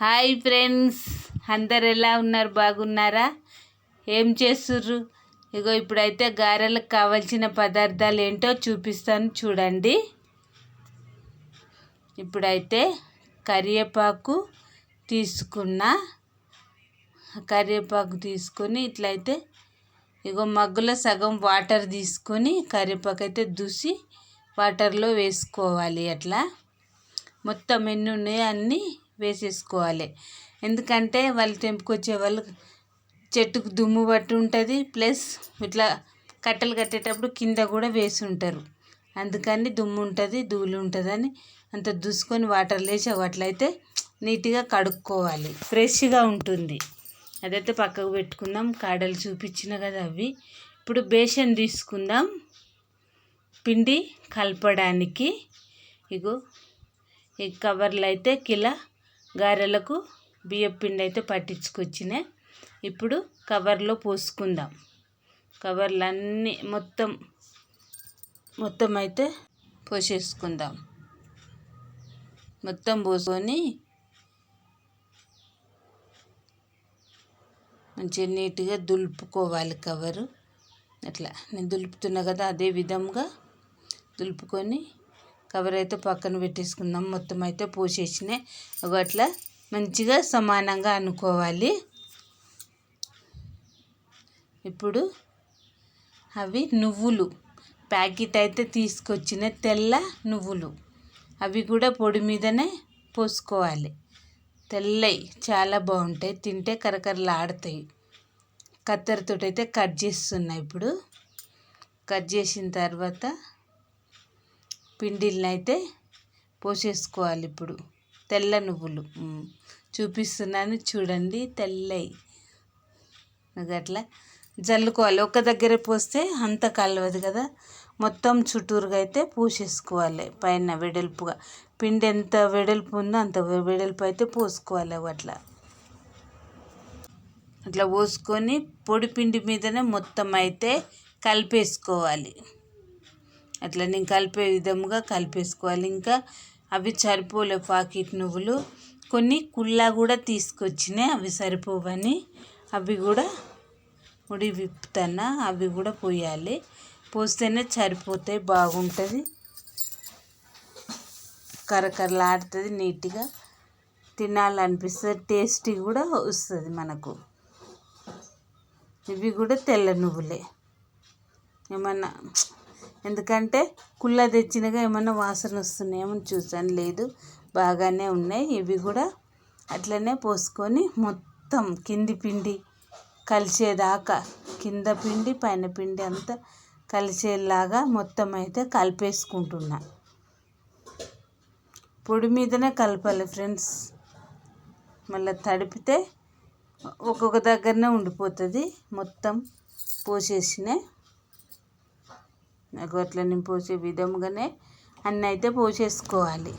Hi friends. అందరు ఎలా ఉన్నారు? బాగున్నారా? ఏం చేస్తుర్రు? ఇగో ఇప్పుడైతే గారెలకు కావాల్సిన పదార్థాలు ఏంటో చూపిస్తాను చూడండి. ఇప్పుడైతే కరివేపాకు తీసుకున్న కరివేపాకు తీసుకొని ఇట్లయితే ఇగో మగ్గులో సగం వాటర్ తీసుకొని కరివేపాకు అయితే దూసి వాటర్లో వేసుకోవాలి అట్లా. మొత్తం ఎన్ని ఉన్నాయో అన్నీ వేసేసుకోవాలి. ఎందుకంటే వాళ్ళు తెంపుకొచ్చే వాళ్ళు చెట్టుకు దుమ్ము పట్టి ఉంటుంది ప్లస్ ఇట్లా కట్టెలు కట్టేటప్పుడు కింద కూడా వేసి ఉంటారు. అందుకని దుమ్ము ఉంటుంది ధూళి ఉంటుందని అంత దూసుకొని వాటర్లో వేసి అట్లయితే నీట్గా కడుక్కోవాలి. ఫ్రెష్గా ఉంటుంది. అదైతే పక్కకు పెట్టుకుందాం. కాడలు చూపించిన కదా అవి. ఇప్పుడు బేసన్ తీసుకుందాం. పిండి కలపడానికి. ఇగో ఈ కవర్లు అయితే కిలా గారెలకు బియ్యపు పిండి అయితే పట్టించుకొచ్చిన. ఇప్పుడు కవర్లో పోసుకుందాం. కవర్లు అన్నీ మొత్తం మొత్తం అయితే పోసేసుకుందాం. మొత్తం పోసుకొని మంచిగా నీట్గా దులుపుకోవాలి కవరు. అట్లా. నేను దులుపుతున్నా కదా అదే విధంగా దులుపుకొని కవర్ అయితే పక్కన పెట్టేసుకుందాం. మొత్తం అయితే పోసేసినాయి అట్లా మంచిగా సమానంగా అనుకోవాలి. ఇప్పుడు అవి నువ్వులు. ప్యాకెట్ అయితే తీసుకొచ్చిన తెల్ల నువ్వులు. అవి కూడా పొడి మీదనే పోసుకోవాలి. తెల్లవి చాలా బాగుంటాయి. తింటే కరకరలాడతాయి. కత్తెరతోటి అయితే కట్ చేస్తున్నా ఇప్పుడు. కట్ చేసిన తర్వాత పిండిల్ని అయితే పోసేసుకోవాలి ఇప్పుడు. తెల్ల నువ్వులు. చూపిస్తున్నాను చూడండి తెల్లవి అట్లా జల్లుకోవాలి. ఒక దగ్గర పోస్తే అంత కలవదు కదా. మొత్తం చుట్టూరుగా అయితే పూసేసుకోవాలి పైన వెడల్పుగా. పిండి ఎంత వెడల్పు ఉందో అంత వెడల్పు అయితే పోసుకోవాలి అట్లా. అట్లా పోసుకొని పొడి పిండి మీదనే మొత్తం అయితే కలిపేసుకోవాలి. అట్లా నేను కలిపే విధముగా కలిపేసుకోవాలి. ఇంకా అవి సరిపోలే పాకెట్ నువ్వులు. కొన్ని కుళ్ళ కూడా తీసుకొచ్చినాయి అవి సరిపోవని అవి కూడా ఉడి విప్పుతాను అవి కూడా పోయాలి. పోస్తేనే సరిపోతాయి బాగుంటుంది. కరకరలాడుతుంది నీట్గా తినాలనిపిస్తుంది టేస్టీ కూడా వస్తుంది మనకు. ఇవి కూడా తెల్ల నువ్వులే. ఏమన్నా ఎందుకంటే కుళ్ళ తెచ్చినగా ఏమన్నా వాసన వస్తున్నాయేమో చూసాను లేదు. బాగానే ఉన్నాయి. ఇవి కూడా అట్లనే పోసుకొని మొత్తం కింది పిండి కలిసేదాకా కింద పిండి పైన పిండి అంతా కలిసేలాగా మొత్తం అయితే కలిపేసుకుంటున్నా. పొడి మీదనే కలపాలి ఫ్రెండ్స్. మళ్ళీ తడిపితే ఒక్కొక్క దగ్గరనే ఉండిపోతుంది మొత్తం పోసేసినాయి నాకు అట్లనే పోసే విధముగానే అన్నీ అయితే పోసేసుకోవాలి.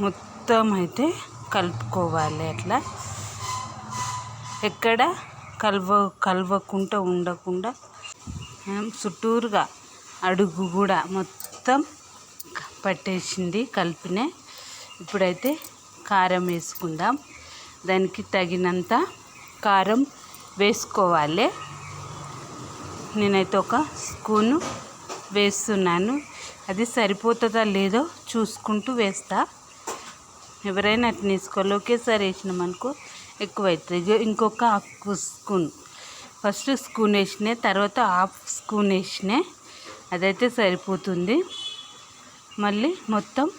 మొత్తం అయితే కలుపుకోవాలి అట్లా. ఎక్కడ కలవ కలవకుండా ఉండకుండా చుట్టూరుగా అడుగు కూడా మొత్తం పట్టేసింది కలిపినే. ఇప్పుడైతే కారం వేసుకుందాం. దానికి తగినంత కారం వేసుకోవాలి. నేనైతే ఒక స్పూను వేస్తున్నాను. అది సరిపోతుందా లేదో చూసుకుంటూ వేస్తా. ఎవరైనా అట్లా వేసుకోవాలి. ఒకేసారి వేసినామనుకో ఎక్కువ అవుతుంది ఇంకొక హాఫ్ స్పూన్. ఫస్ట్ స్పూన్ వేసిన తర్వాత హాఫ్ స్పూన్ వేసిన అదైతే సరిపోతుంది. మళ్ళీ మొత్తం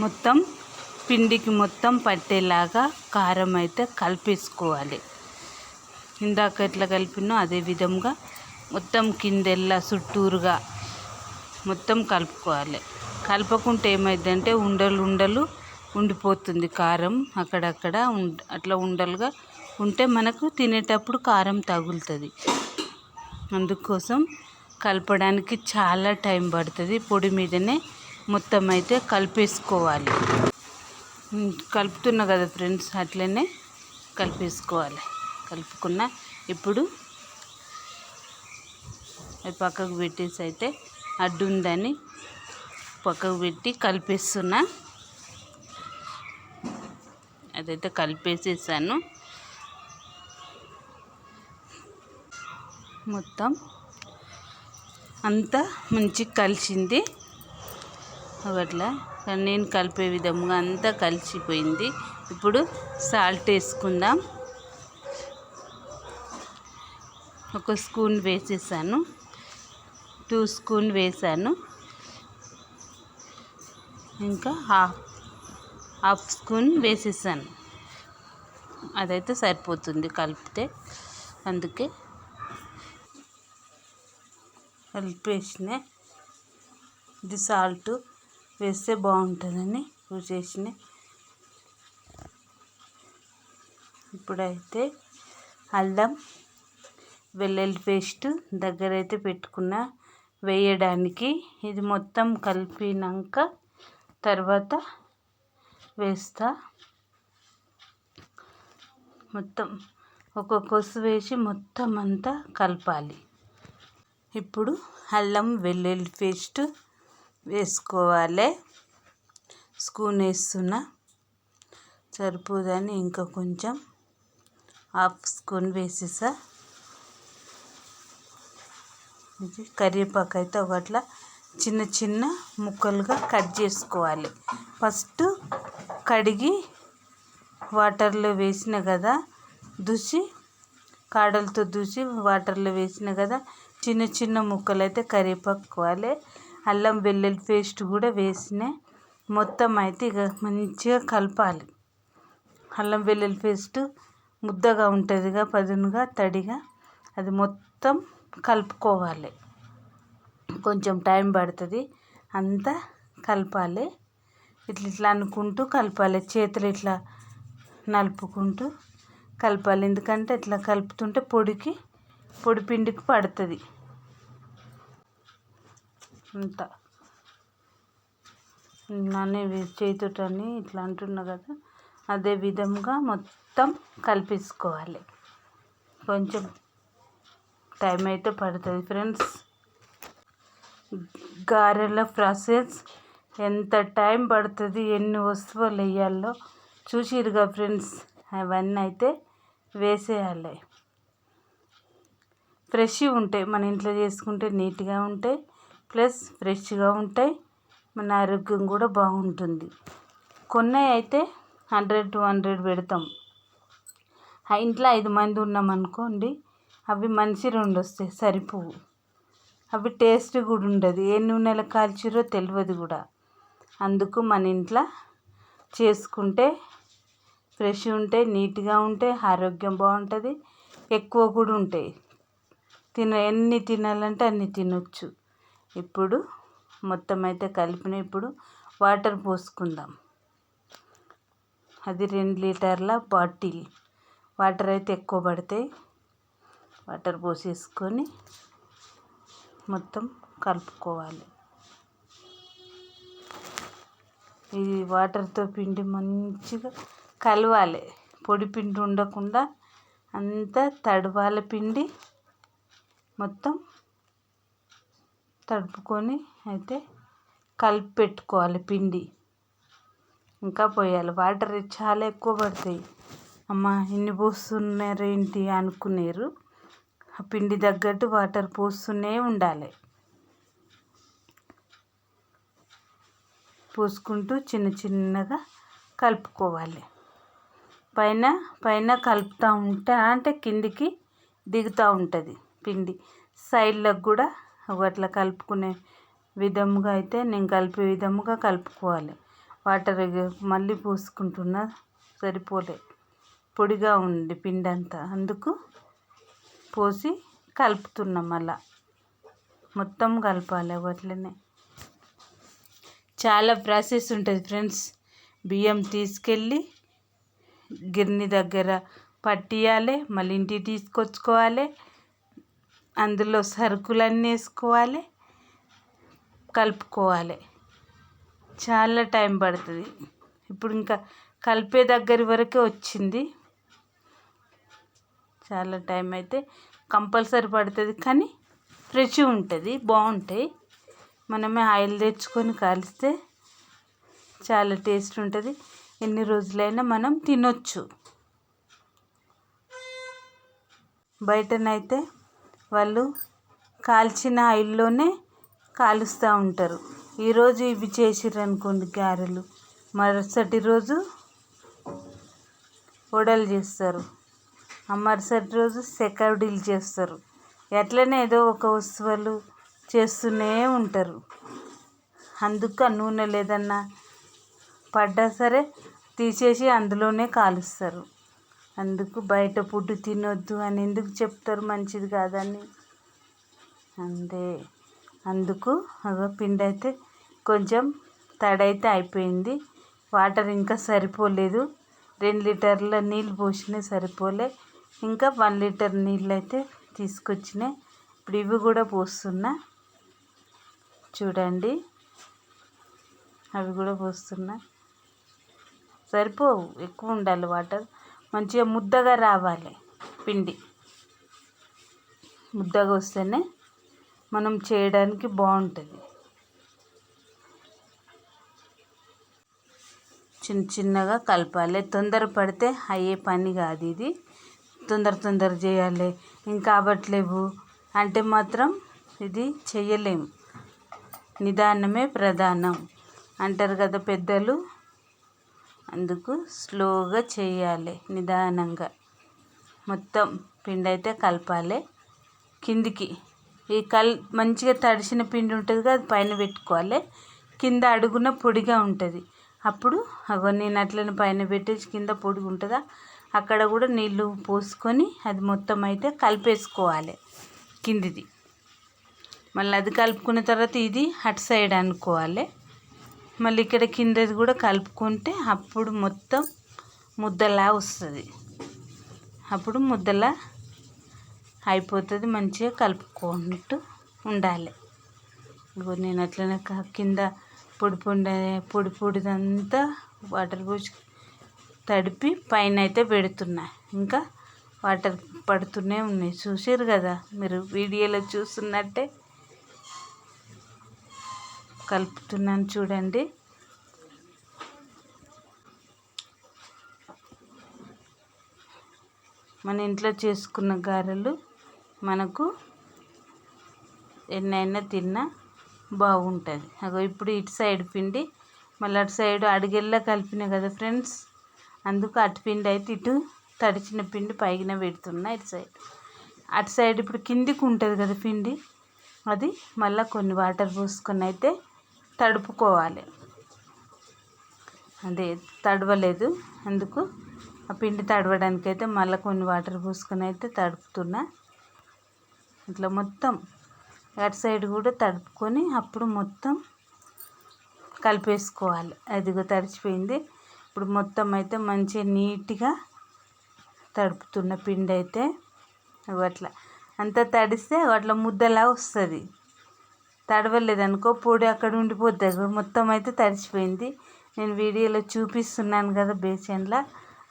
మొత్తం పిండికి మొత్తం పట్టేలాగా కారం అయితే కలిపేసుకోవాలి. ఇందాక ఎట్లా కలిపినో అదే విధంగా మొత్తం కిందెల్లా చుట్టూరుగా మొత్తం కలుపుకోవాలి. కలపకుంటే ఏమైందంటే ఉండలు ఉండలు ఉండిపోతుంది కారం అక్కడక్కడ అట్లా ఉండలుగా ఉంటే మనకు తినేటప్పుడు కారం తగులుతుంది. అందుకోసం కలపడానికి చాలా టైం పడుతుంది. పొడి మీదనే మొత్తం అయితే కలిపేసుకోవాలి. కలుపుతున్నా కదా ఫ్రెండ్స్ అట్లనే కలిపేసుకోవాలి. కలుపుకున్న. ఇప్పుడు అది పక్కకు పెట్టేసి అయితే అడ్డుందని పక్కకు పెట్టి కలిపేస్తున్నా. అదైతే కలిపేసేసాను. మొత్తం అంతా మంచి కలిసింది. అట్లా నేను కలిపే విధంగా అంతా కలిసిపోయింది. ఇప్పుడు సాల్ట్ వేసుకుందాం. ఒక స్పూన్ వేసేసాను. టూ స్పూన్ వేసాను. ఇంకా హాఫ్ హాఫ్ స్పూన్ వేసేసాను. అదైతే సరిపోతుంది కలిపితే. అందుకే కలిపేసిన ఇది సాల్ట్ వేస్తే బాగుంటుందని చేసిన. ఇప్పుడైతే అల్లం వెల్లుల్లి పేస్ట్ దగ్గర అయితే పెట్టుకున్న వేయడానికి. ఇది మొత్తం కలిపినాక తర్వాత వేస్తా. మొత్తం ఒక కొసు వేసి మొత్తం అంతా కలపాలి. ఇప్పుడు అల్లం వెల్లుల్లి పేస్ట్ వేసుకోవాలి. స్పూన్ వేస్తున్నా. సరిపోదని ఇంకా కొంచెం హాఫ్ స్పూన్ వేసేసా. కరివేపాకు అయితే ఒకట్లా చిన్న చిన్న ముక్కలుగా కట్ చేసుకోవాలి. ఫస్ట్ కడిగి వాటర్లో వేసిన కదా దూసి కాడలతో దూసి వాటర్లో వేసిన కదా చిన్న చిన్న ముక్కలు అయితే కరివేపాకు అల్లం వెల్లుల్లి పేస్ట్ కూడా వేసిన మొత్తం అయితే ఇక మంచిగా కలపాలి. అల్లం వెల్లుల్లి పేస్ట్ ముద్దగా ఉంటుందిగా పదునుగా తడిగా అది మొత్తం కలుపుకోవాలి. కొంచెం టైం పడుతుంది. అంతా కలపాలి. ఇట్లా ఇట్లా అనుకుంటూ కలపాలి. చేతులు ఇట్లా నలుపుకుంటూ కలపాలి. ఎందుకంటే ఇట్లా కలుపుతుంటే పొడికి పొడి పిండికి పడుతుంది. అంత. నన్ను చేతుటని ఇట్లా అంటున్నా కదా అదే విధంగా మొత్తం కలిపేసుకోవాలి. కొంచెం టైం అయితే పడుతుంది ఫ్రెండ్స్. గారెల ప్రాసెస్ ఎంత టైం పడుతుంది ఎన్ని వస్తువులు వేయాలో చూసిరుగా ఫ్రెండ్స్. అవన్నీ అయితే వేసేయాలి. ఫ్రెష్గా ఉంటాయి మన ఇంట్లో చేసుకుంటే నీట్గా ఉంటాయి ప్లస్ ఫ్రెష్గా ఉంటాయి మన ఆరోగ్యం కూడా బాగుంటుంది. కొన్ని అయితే హండ్రెడ్ టూ హండ్రెడ్ పెడతాం. ఆ ఇంట్లో ఐదు మంది ఉన్నాం అనుకోండి అవి మనిషి రెండు వస్తాయి సరిపోవు. అవి టేస్ట్ కూడా ఉండదు. ఏ నూనెలో కాల్చిరో తెలియదు కూడా. అందుకు మన ఇంట్లో చేసుకుంటే ఫ్రెష్ ఉంటాయి నీట్గా ఉంటాయి ఆరోగ్యం బాగుంటుంది. ఎక్కువ కూడా ఉంటాయి. తిన ఎన్ని తినాలంటే అన్ని తినొచ్చు. ఇప్పుడు మొత్తం అయితే కలిపిన ఇప్పుడు వాటర్ పోసుకుందాం. అది రెండు లీటర్ల బాటిల్. వాటర్ అయితే ఎక్కువ పడతాయి. వాటర్ పోసేసుకొని మొత్తం కలుపుకోవాలి. ఇది వాటర్తో పిండి మంచిగా కలవాలి. పొడి పిండి ఉండకుండా అంతా తడవాల పిండి మొత్తం తడుపుకొని అయితే కలిపి పెట్టుకోవాలి పిండి. ఇంకా పోయాలి. వాటర్ చాలా ఎక్కువ పడతాయి. అమ్మ ఇన్ని పోస్తున్నారు ఏంటి అనుకునేరు. పిండి తగ్గట్టు వాటర్ పోస్తూనే ఉండాలి. పోసుకుంటూ చిన్న చిన్నగా కలుపుకోవాలి. పైన పైన కలుపుతూ ఉంటా అంటే కిందికి దిగుతూ ఉంటుంది పిండి. సైడ్లకు కూడా అట్లా కలుపుకునే విధముగా అయితే నేను కలిపే విధముగా కలుపుకోవాలి. వాటర్ మళ్ళీ పోసుకుంటున్నా సరిపోలే. పొడిగా ఉంది పిండి అంతా అందుకు పోసి కలుపుతున్నాం అలా. మొత్తం కలపాలి అట్లనే చాలా ప్రాసెస్ ఉంటుంది ఫ్రెండ్స్. బియ్యం తీసుకెళ్ళి గిర్ని దగ్గర పట్టియాలి మళ్ళీ ఇంటికి తీసుకొచ్చుకోవాలి. అందులో సరుకులన్నీ వేసుకోవాలి. కలుపుకోవాలి. చాలా టైం పడుతుంది. ఇప్పుడు ఇంకా కలిపే దగ్గర వరకే వచ్చింది. చాలా టైం అయితే కంపల్సరీ పడుతుంది. కానీ ఫ్రెష్ ఉంటుంది బాగుంటాయి. మనమే ఆయిల్ తెచ్చుకొని కాలిస్తే చాలా టేస్ట్ ఉంటుంది. ఎన్ని రోజులైనా మనం తినొచ్చు. బయటనైతే వాళ్ళు కాల్చిన ఆయిల్లోనే కాలుస్తూ ఉంటారు. ఈరోజు ఇవి చేసిర్రు అనుకోండి గారెలు. మరుసటి రోజు వడలు చేస్తారు. మరుసటి రోజు సెకవడీలు చేస్తారు. ఎట్లనే ఏదో ఒక వస్తువులు చేస్తూనే ఉంటారు. అందుకు ఆ నూనె లేదన్నా పడ్డా సరే తీసేసి అందులోనే కాలుస్తారు. అందుకు బయట ఫుడ్ తినొద్దు అని ఎందుకు చెప్తారు మంచిది కాదని? అంతే. అందుకు అగో పిండి అయితే కొంచెం తడైతే అయిపోయింది. వాటర్ ఇంకా సరిపోలేదు. రెండు లీటర్ల నీళ్ళు పోసినా సరిపోలే. ఇంకా వన్ లీటర్ నీళ్ళు అయితే తీసుకొచ్చినాయి ఇప్పుడు ఇవి కూడా పోస్తున్నా. చూడండి. అవి కూడా పోస్తున్నా. సరిపోవు ఎక్కువ ఉండాలి వాటర్. మంచిగా ముద్దగా రావాలి పిండి. ముద్దగా వస్తేనే మనం చేయడానికి బాగుంటుంది. చిన్న చిన్నగా కలపాలి. తొందర పడితే అయ్యే పని కాదు ఇది. తొందర తొందర చేయాలి. ఇంకా అవ్వట్లేవు. అంటే మాత్రం ఇది చెయ్యలేము. నిదానమే ప్రధానం. అంటారు కదా పెద్దలు. అందుకు స్లోగా చేయాలి నిదానంగా. మొత్తం పిండి అయితే కలపాలి. కిందికి. ఈ కల్ మంచిగా తడిసిన పిండి ఉంటుంది కదా అది పైన పెట్టుకోవాలి. కింద అడుగున పొడిగా ఉంటుంది. అప్పుడు అగో నేను అట్లనే పైన పెట్టేసి కింద పొడిగా ఉంటుందా? అక్కడ కూడా నీళ్ళు పోసుకొని అది మొత్తం అయితే కలిపేసుకోవాలి కిందిది. మళ్ళీ అది కలుపుకున్న తర్వాత ఇది అటు సైడ్ అనుకోవాలి. మళ్ళీ ఇక్కడ కిందది కూడా కలుపుకుంటే అప్పుడు మొత్తం ముద్దలా వస్తుంది. అప్పుడు ముద్దలా అయిపోతుంది మంచిగా కలుపుకుంటూ ఉండాలి. ఇగో నేను అట్లనే కింద పొడి పొడి పొడి పొడిదంతా వాటర్ పోసి తడిపి పైన అయితే పెడుతున్నా. ఇంకా వాటర్ పడుతూనే ఉన్నాయి. చూసారు కదా మీరు వీడియోలో చూస్తున్నట్టే. కలుపుతున్నాను చూడండి. మన ఇంట్లో చేసుకున్న గారెలు మనకు ఎన్నైనా తిన్నా బాగుంటుంది. అగో ఇప్పుడు ఇటు సైడ్ పిండి మళ్ళీ అటు సైడ్ అడిగెల్లా కలిపినా కదా ఫ్రెండ్స్. అందుకు అటు పిండి అయితే ఇటు తడిచిన పిండి పైన పెడుతున్నా ఇటు సైడ్. అటు సైడ్ ఇప్పుడు కిందికి ఉంటుంది కదా పిండి అది మళ్ళీ కొన్ని వాటర్ పోసుకొని అయితే తడుపుకోవాలి. అదే తడవలేదు అందుకు ఆ పిండి తడవడానికి అయితే మళ్ళీ కొన్ని వాటర్ పోసుకొని అయితే తడుపుతున్నా. ఇట్లా మొత్తం అటు సైడ్ కూడా తడుపుకొని అప్పుడు మొత్తం కలిపేసుకోవాలి. అదిగో తడిచిపోయింది. ఇప్పుడు మొత్తం అయితే మంచిగా నీట్గా తడుపుతున్న పిండి అయితే అట్లా. అంతా తడిస్తే అట్లా ముద్దలా వస్తుంది. తడవలేదు అనుకో పొడి అక్కడ ఉండిపోతుంది మొత్తం అయితే తడిచిపోయింది. నేను వీడియోలో చూపిస్తున్నాను కదా బేసన్లో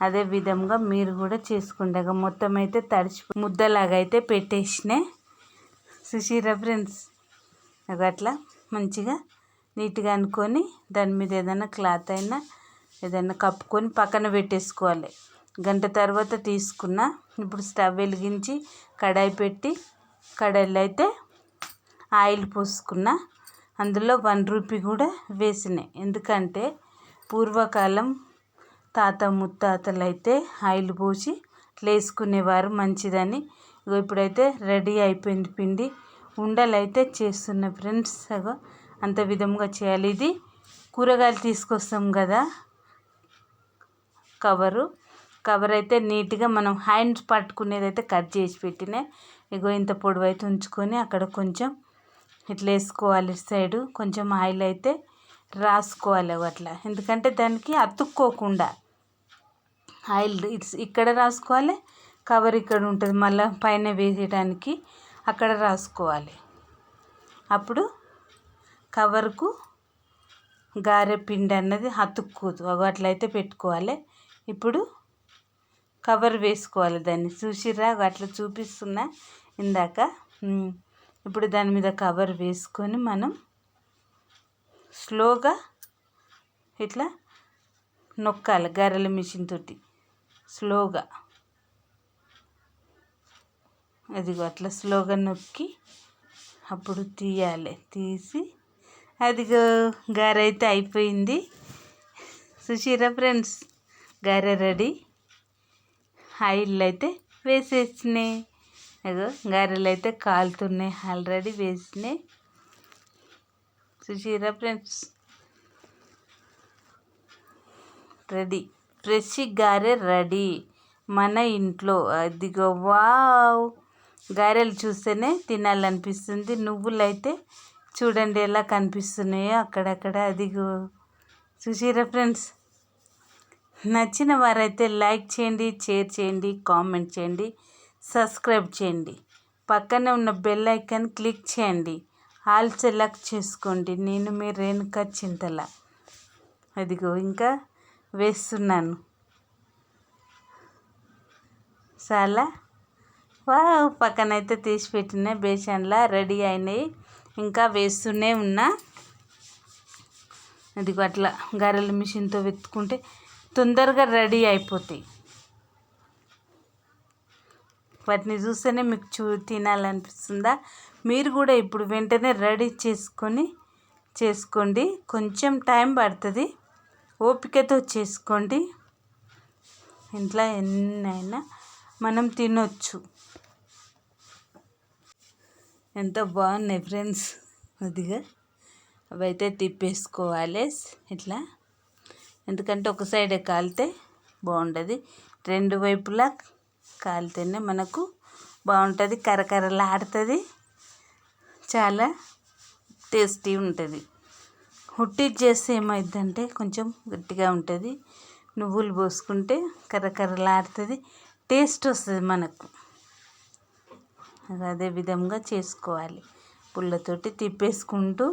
అదే విధంగా మీరు కూడా చేసుకుంటాగా మొత్తం అయితే తడిచి ముద్దలాగా అయితే పెట్టేసిన. సుశీరా ఫ్రెండ్స్ అట్లా మంచిగా నీట్గా అనుకొని దాని మీద ఏదైనా క్లాత్ అయినా ఏదైనా కప్పుకొని పక్కన పెట్టేసుకోవాలి. గంట తర్వాత తీసుకున్న ఇప్పుడు స్టవ్ వెలిగించి కడాయి పెట్టి కడాయిలో అయితే ఆయిల్ పోసుకున్న అందులో వన్ రూపీ కూడా వేసినాయి. ఎందుకంటే పూర్వకాలం తాత ముత్తాతలు అయితే ఆయిల్ పోసి వేసుకునేవారు మంచిదని. ఇప్పుడైతే రెడీ అయిపోయింది పిండి. ఉండలు అయితే చేస్తున్న ఫ్రెండ్స్ అంత విధంగా చేయాలి. ఇది కూరగాయలు తీసుకొస్తాం కదా. కవరు. కవర్ అయితే నీట్గా మనం హ్యాండ్స్ పట్టుకునేది అయితే కట్ చేసి పెట్టిన. ఇగో ఇంత పొడవు అయితే ఉంచుకొని అక్కడ కొంచెం ఇట్లా వేసుకోవాలి సైడు. కొంచెం ఆయిల్ అయితే రాసుకోవాలి అట్లా. ఎందుకంటే దానికి అతుక్కోకుండా ఆయిల్ ఇక్కడ రాసుకోవాలి కవర్ ఇక్కడ ఉంటుంది. మళ్ళీ పైన వేసేయడానికి అక్కడ రాసుకోవాలి. అప్పుడు కవర్కు గారె పిండి అన్నది అతుక్కోదు. అట్లయితే పెట్టుకోవాలి. ఇప్పుడు కవర్ వేసుకోవాలి దాన్ని. చూసిర్రా? అట్లా చూపిస్తున్నా. ఇందాక ఇప్పుడు దాని మీద కవర్ వేసుకొని మనం స్లోగా ఇట్లా నొక్కాలి గరెల మిషన్ తోటి. స్లోగా. అదిగో అట్లా స్లోగా నొక్కి అప్పుడు తీయాలి. తీసి అదిగో గారైతే అయిపోయింది. సుశీరా ఫ్రెండ్స్? గారె రెడీ. ఆయిల్ అయితే వేసేసినాయి. అగో గారెలు అయితే కాలుతున్నాయి. ఆల్రెడీ వేసినాయి. చూసిరా ఫ్రెండ్స్? రెడీ. ఫ్రెష్ గారె రెడీ. మన ఇంట్లో. అదిగో వావ్! గారెలు చూస్తేనే తినాలనిపిస్తుంది. నువ్వులు అయితే చూడండి ఎలా కనిపిస్తున్నాయో అక్కడక్కడ. అదిగో. చూసిరా ఫ్రెండ్స్? నచ్చిన వారైతే లైక్ చేయండి షేర్ చేయండి కామెంట్ చేయండి సబ్స్క్రైబ్ చేయండి. పక్కనే ఉన్న బెల్ ఐకాన్ క్లిక్ చేయండి. ఆల్ సెలెక్ట్ చేసుకోండి. నేను మీ రేణుక చింతల. అదిగో ఇంకా వేస్తున్నాను. చాలా? వా పక్కనైతే తీసి పెట్టిన బేసన్లా రెడీ అయినాయి. ఇంకా వేస్తూనే ఉన్నా. అదిగో అట్లా గారెల మిషన్తో వెతుకుంటే తొందరగా రెడీ అయిపోతాయి. వాటిని చూస్తేనే మీకు చూ తినాలనిపిస్తుందా? మీరు కూడా ఇప్పుడు వెంటనే రెడీ చేసుకొని చేసుకోండి. కొంచెం టైం పడుతుంది. ఓపికతో చేసుకోండి. ఇంట్లో ఎన్నైనా మనం తినొచ్చు. ఎంత బాగున్నాయి ఫ్రెండ్స్. అదిగా. అవైతే తిప్పేసుకోవాలి. ఇట్లా. ఎందుకంటే ఒక సైడే కాలితే బాగుంటుంది రెండు వైపులా కాలితేనే మనకు బాగుంటుంది. కరకరలాడుతుంది చాలా టేస్టీ ఉంటుంది. ఉట్టి చేస్తే ఏమైందంటే కొంచెం గట్టిగా ఉంటుంది. నువ్వులు పోసుకుంటే కరకరలాడుతుంది టేస్ట్ వస్తుంది మనకు. అదే విధంగా చేసుకోవాలి. పుల్లతోటి తిప్పేసుకుంటూ